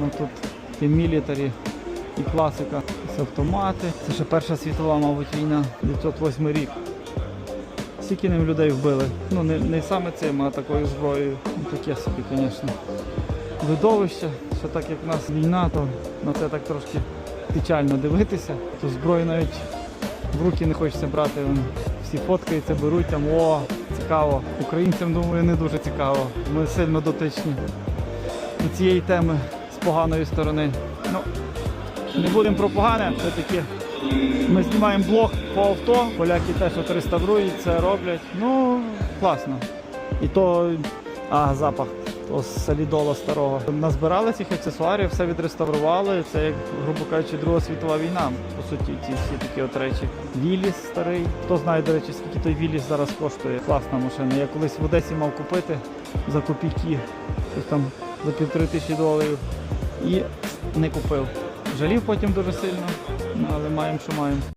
Ну тут і мілітарі, і класика, це автомати. Це ще Перша світова, мабуть, війна, 908 рік. Скільки ним людей вбили. Ну не, не саме цим, а такою зброєю. Ну таке собі, звісно. Видовище, що так як в нас війна, то на це так трошки печально дивитися. То зброю навіть в руки не хочеться брати. Всі фоткаються, беруть там, о, цікаво. Українцям, думаю, не дуже цікаво. Ми сильно дотичні до цієї теми поганої сторони. Ну, не будемо про погане, все-таки ми знімаємо блог по авто, поляки теж от це роблять. Ну, класно. І то, а, запах того солідола старого. Назбирали цих аксесуарів, все відреставрували. Це як, грубо кажучи, Друга світова війна. По суті, ці всі такі от речі. Віліс старий. Хто знає, до речі, скільки той Віліс зараз коштує. Класна машина. Я колись в Одесі мав купити за копійки. Там за півтори тисячі доларів. І не купив. Жалів потім дуже сильно, але маємо, що маємо.